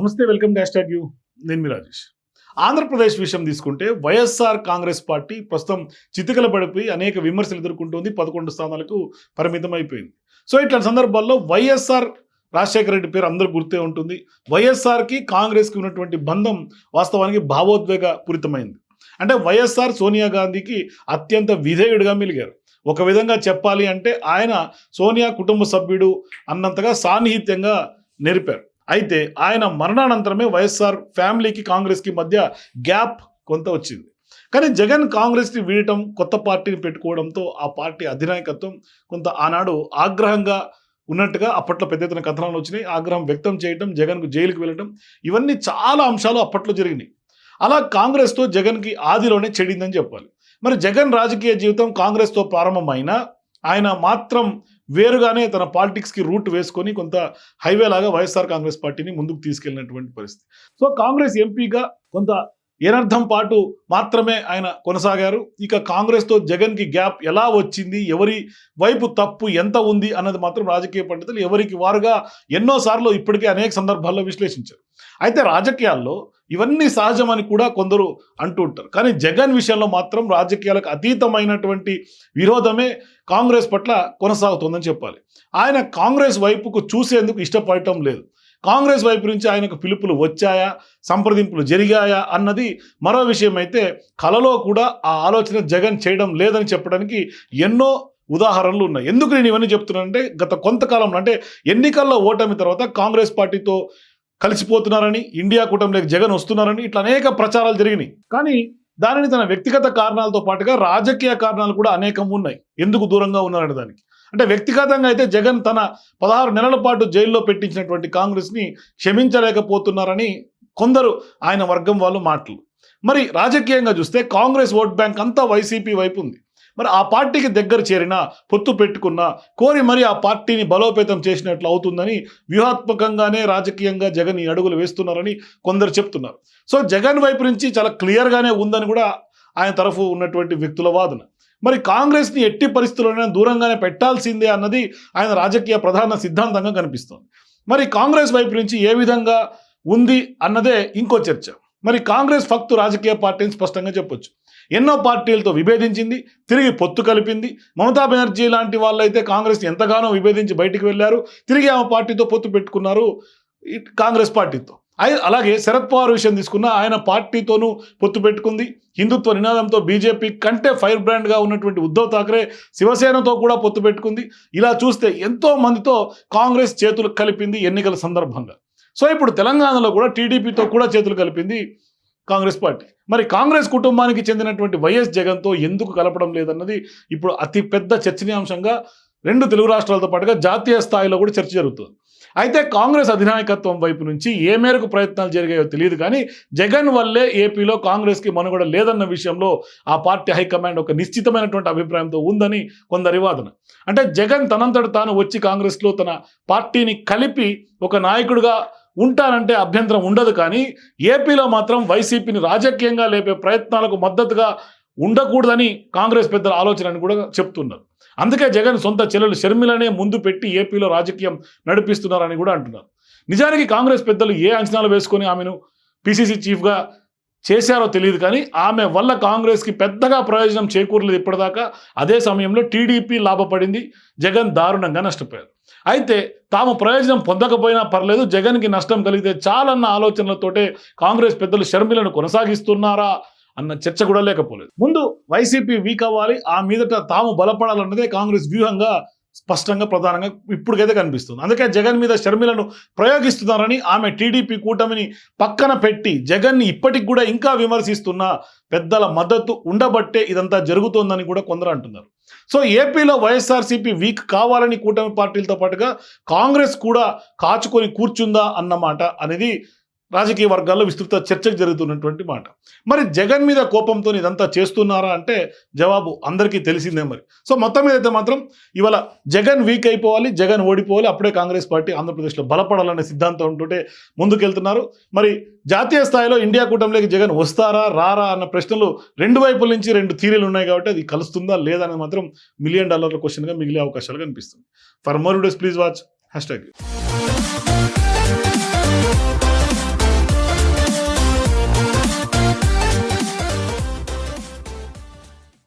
నమస్తే welcome dash tag you. నేను మీ రాజేష్. ఆంధ్రప్రదేశ్ విషయం తీసుకుంటే వైఎస్ఆర్ కాంగ్రెస్ పార్టీ ప్రస్తుతం చితికల పడిపోయి అనేక విమర్శలు ఎదుర్కొంటుంది పదకొండు స్థానాలకు పరిమితం అయిపోయింది. సో ఇట్లాంటి సందర్భాల్లో వైఎస్ఆర్ రాజశేఖర రెడ్డి పేరు అందరూ గుర్తే ఉంటుంది. వైఎస్ఆర్కి కాంగ్రెస్కి ఉన్నటువంటి బంధం వాస్తవానికి భావోద్వేగ పూరితమైంది. అంటే వైఎస్ఆర్ సోనియా గాంధీకి అత్యంత విధేయుడిగా మిలిగారు. ఒక విధంగా చెప్పాలి అంటే ఆయన సోనియా కుటుంబ సభ్యుడు అన్నంతగా సాన్నిహిత్యంగా నెరిపారు. అయితే ఆయన మరణానంతరమే వైఎస్ఆర్ ఫ్యామిలీకి కాంగ్రెస్కి మధ్య గ్యాప్ కొంత వచ్చింది. కానీ జగన్ కాంగ్రెస్ని వీడటం కొత్త పార్టీని పెట్టుకోవడంతో ఆ పార్టీ అధినాయకత్వం కొంత ఆనాడు ఆగ్రహంగా ఉన్నట్టుగా అప్పట్లో పెద్ద ఎత్తున కథనాలు వచ్చినాయి. ఆగ్రహం వ్యక్తం చేయడం జగన్కు జైలుకి వెళ్ళడం ఇవన్నీ చాలా అంశాలు అప్పట్లో జరిగినాయి. అలా కాంగ్రెస్తో జగన్కి ఆదిలోనే చెడిందని చెప్పాలి. మరి జగన్ రాజకీయ జీవితం కాంగ్రెస్తో ప్రారంభమైనా ఆయన మాత్రం వేరుగానే తన పాలిటిక్స్కి రూట్ వేసుకొని కొంత హైవే లాగా వైఎస్ఆర్ కాంగ్రెస్ పార్టీని ముందుకు తీసుకెళ్ళినటువంటి పరిస్థితి. సో కాంగ్రెస్ ఎంపీగా కొంత ఏనర్థం పాటు మాత్రమే ఆయన కొనసాగారు. ఇక కాంగ్రెస్తో జగన్కి గ్యాప్ ఎలా వచ్చింది? ఎవరి వైపు తప్పు? ఎంత ఉంది? అన్నది మాత్రం రాజకీయ పండితులు ఎవరికి వారుగా ఎన్నోసార్లు ఇప్పటికే అనేక సందర్భాల్లో విశ్లేషించారు. అయితే రాజకీయాల్లో ఇవన్నీ సహజమని కూడా కొందరు అంటూ ఉంటారు. కానీ జగన్ విషయంలో మాత్రం రాజకీయాలకు అతీతమైనటువంటి విరోధమే కాంగ్రెస్ పట్ల కొనసాగుతుందని చెప్పాలి. ఆయన కాంగ్రెస్ వైపుకు చూసేందుకు ఇష్టపడటం లేదు. కాంగ్రెస్ వైపు నుంచి ఆయనకు పిలుపులు వచ్చాయా సంప్రదింపులు జరిగాయా అన్నది మరో విషయం అయితే కలలో కూడా ఆ ఆలోచన జగన్ చేయడం లేదని చెప్పడానికి ఎన్నో ఉదాహరణలు ఉన్నాయి. ఎందుకు నేను ఇవన్నీ చెప్తున్నానంటే గత కొంతకాలంలో అంటే ఎన్నికల్లో ఓటమి తర్వాత కాంగ్రెస్ పార్టీతో కలిసిపోతున్నారని ఇండియా కూటమిలోకి జగన్ వస్తున్నారని ఇట్లా అనేక ప్రచారాలు జరిగినాయి. కానీ దానిని తన వ్యక్తిగత కారణాలతో పాటుగా రాజకీయ కారణాలు కూడా అనేకం ఉన్నాయి. ఎందుకు దూరంగా ఉన్నారనే దానికి. అంటే వ్యక్తిగతంగా అయితే జగన్ తన పదహారు నెలల పాటు జైల్లో పెట్టించినటువంటి కాంగ్రెస్ని క్షమించలేకపోతున్నారని కొందరు ఆయన వర్గం వాళ్ళు మాటలు. మరి రాజకీయంగా చూస్తే కాంగ్రెస్ ఓట్ బ్యాంక్ అంతా వైసీపీ వైపు ఉంది. మరి ఆ పార్టీకి దగ్గర చేరిన పొత్తు పెట్టుకున్న కోరి మరి ఆ పార్టీని బలోపేతం చేసినట్లు అవుతుందని వ్యూహాత్మకంగానే రాజకీయంగా జగన్ ఈ అడుగులు వేస్తున్నారని కొందరు చెప్తున్నారు. సో జగన్ వైపు నుంచి చాలా క్లియర్గానే ఉందని కూడా ఆయన తరఫు ఉన్నటువంటి వ్యక్తుల వాదన. మరి కాంగ్రెస్ని ఎట్టి పరిస్థితుల్లోనే దూరంగానే పెట్టాల్సిందే అన్నది ఆయన రాజకీయ ప్రధాన సిద్ధాంతంగా కనిపిస్తోంది. మరి కాంగ్రెస్ వైపు నుంచి ఏ విధంగా ఉంది అన్నదే ఇంకో చర్చ. మరి కాంగ్రెస్ ఫక్తు రాజకీయ పార్టీని స్పష్టంగా చెప్పొచ్చు. ఎన్నో పార్టీలతో విభేదించింది తిరిగి పొత్తు కలిపింది. మమతా బెనర్జీ లాంటి వాళ్ళైతే కాంగ్రెస్ ఎంతగానో విభేదించి బయటికి వెళ్ళారు. తిరిగి ఆమె పార్టీతో పొత్తు పెట్టుకున్నారు కాంగ్రెస్ పార్టీతో. అలాగే శరద్ పవార్ విషయం తీసుకున్న ఆయన పార్టీతోనూ పొత్తు పెట్టుకుంది. హిందుత్వ నినాదంతో బీజేపీ కంటే ఫైర్ బ్రాండ్గా ఉన్నటువంటి ఉద్ధవ్ ఠాక్రే శివసేనతో కూడా పొత్తు పెట్టుకుంది. ఇలా చూస్తే ఎంతో మందితో కాంగ్రెస్ చేతులు కలిపింది ఎన్నికల సందర్భంగా. సో ఇప్పుడు తెలంగాణలో కూడా టీడీపీతో కూడా చేతులు కలిపింది కాంగ్రెస్ పార్టీ. మరి కాంగ్రెస్ కుటుంబానికి చెందినటువంటి వైఎస్ జగన్తో ఎందుకు కలపడం లేదన్నది ఇప్పుడు అతిపెద్ద చర్చనీయాంశంగా రెండు తెలుగు రాష్ట్రాలతో పాటుగా జాతీయ స్థాయిలో కూడా చర్చ జరుగుతుంది. అయితే కాంగ్రెస్ అధినాయకత్వం వైపు నుంచి ఏ మేరకు ప్రయత్నాలు జరిగాయో తెలియదు కానీ జగన్ వల్లే ఏపీలో కాంగ్రెస్కి మనుగడ లేదన్న విషయంలో ఆ పార్టీ హైకమాండ్ ఒక నిశ్చితమైనటువంటి అభిప్రాయంతో ఉందని కొందరి వాదన. అంటే జగన్ తనంతట తాను వచ్చి కాంగ్రెస్లో తన పార్టీని కలిపి ఒక నాయకుడిగా ఉంటానంటే అభ్యంతరం ఉండదు కానీ ఏపీలో మాత్రం వైసీపీని రాజకీయంగా లేపే ప్రయత్నాలకు మద్దతుగా ఉండకూడదని కాంగ్రెస్ పెద్దల ఆలోచన అని కూడా చెప్తున్నారు. అందుకే జగన్ సొంత చెల్లెలు షర్మిలనే ముందు పెట్టి ఏపీలో రాజకీయం నడిపిస్తున్నారని కూడా అంటున్నారు. నిజానికి కాంగ్రెస్ పెద్దలు ఏ అంచనాలు వేసుకొని ఆమెను పిసిసి చీఫ్గా చేశారో తెలియదు కానీ ఆమె వల్ల కాంగ్రెస్కి పెద్దగా ప్రయోజనం చేకూరలేదు ఇప్పటిదాకా. అదే సమయంలో టీడీపీ లాభపడింది. జగన్ దారుణంగా నష్టపోయారు. అయితే తాము ప్రయోజనం పొందకపోయినా పర్లేదు జగన్కి నష్టం కలిగితే చాలన్న ఆలోచనలతోటే కాంగ్రెస్ పెద్దలు షర్మిలను కొనసాగిస్తున్నారా అన్న చర్చ కూడా లేకపోలేదు. ముందు వైసీపీ వీక్ అవ్వాలి. ఆ మీదట తాము బలపడాలన్నదే కాంగ్రెస్ వ్యూహంగా స్పష్టంగా ప్రధానంగా ఇప్పటికైతే కనిపిస్తుంది. అందుకే జగన్ మీద షర్మిలను ప్రయోగిస్తున్నారని ఆమె టీడీపీ కూటమిని పక్కన పెట్టి జగన్ని ఇప్పటికి కూడా ఇంకా విమర్శిస్తున్న పెద్దల మద్దతు ఉండబట్టే ఇదంతా జరుగుతోందని కూడా కొందరు అంటున్నారు. సో ఏపీలో వైఎస్ఆర్సీపీ వీక్ కావాలని కూటమి పార్టీలతో పాటుగా కాంగ్రెస్ కూడా కాచుకొని కూర్చుందా అన్నమాట అనేది రాజకీయ వర్గాల్లో విస్తృత చర్చకు జరుగుతున్నటువంటి మాట. మరి జగన్ మీద కోపంతో ఇదంతా చేస్తున్నారా అంటే జవాబు అందరికీ తెలిసిందే మరి. సో మొత్తం మీద అయితే మాత్రం ఇవాళ జగన్ వీక్ అయిపోవాలి జగన్ ఓడిపోవాలి అప్పుడే కాంగ్రెస్ పార్టీ ఆంధ్రప్రదేశ్లో బలపడాలనే సిద్ధాంతం ఉంటుంటే ముందుకెళ్తున్నారు. మరి జాతీయ స్థాయిలో ఇండియా కూటమిలోకి జగన్ వస్తారా రారా అన్న ప్రశ్నలు రెండు వైపుల నుంచి రెండు థీరీలు ఉన్నాయి కాబట్టి అది కలుస్తుందా లేదా అనేది మాత్రం మిలియన్ డాలర్ల క్వశ్చన్గా మిగిలే అవకాశాలు కనిపిస్తుంది for more days please watch hashtag